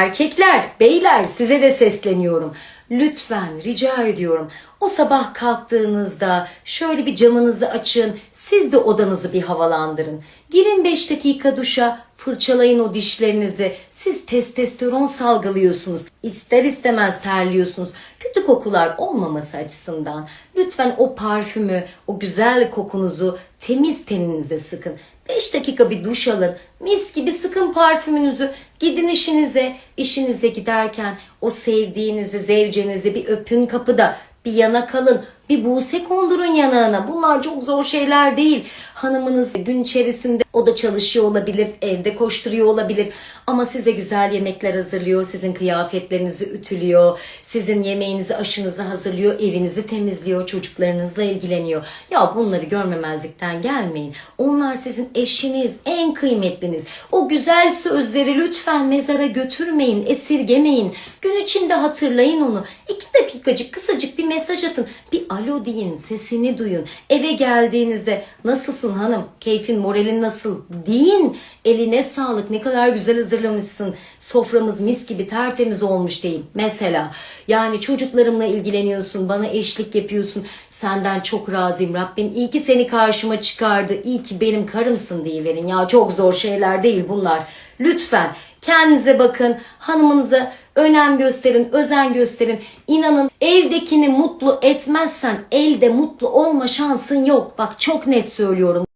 Erkekler, beyler size de sesleniyorum. Lütfen rica ediyorum. O sabah kalktığınızda şöyle bir camınızı açın. Siz de odanızı bir havalandırın. Girin 5 dakika duşa, fırçalayın o dişlerinizi. Siz testosteron salgılıyorsunuz. İster istemez terliyorsunuz. Kötü kokular olmaması açısından lütfen o parfümü, o güzel kokunuzu temiz teninize sıkın. 5 dakika bir duş alın. Mis gibi sıkın parfümünüzü. Gidin işinize. İşinize giderken o sevdiğinizi, zevcenizi bir öpün kapıda. Bir yana kalın. Bir buse kondurun yanağına. Bunlar çok zor şeyler değil. Hanımınız gün içerisinde o da çalışıyor olabilir, evde koşturuyor olabilir. Ama size güzel yemekler hazırlıyor, sizin kıyafetlerinizi ütülüyor, sizin yemeğinizi, aşınızı hazırlıyor, evinizi temizliyor, çocuklarınızla ilgileniyor. Ya bunları görmemezlikten gelmeyin. Onlar sizin eşiniz, en kıymetliniz. O güzel sözleri lütfen mezara götürmeyin, esirgemeyin. Gün içinde hatırlayın onu. İki dakikacık kısacık bir mesaj atın. Bir alo deyin, sesini duyun. Eve geldiğinizde nasılsın hanım, keyfin, moralin nasıl deyin. Eline sağlık, ne kadar güzel hazırlamışsın. Soframız mis gibi tertemiz olmuş deyin. Mesela yani çocuklarımla ilgileniyorsun, bana eşlik yapıyorsun. Senden çok razıyım Rabbim. İyi ki seni karşıma çıkardı. İyi ki benim karımsın deyiverin. Ya çok zor şeyler değil bunlar. Lütfen kendinize bakın, hanımınıza önem gösterin, özen gösterin. İnanın evdekini mutlu etmezsen elde mutlu olma şansın yok. Bak çok net söylüyorum.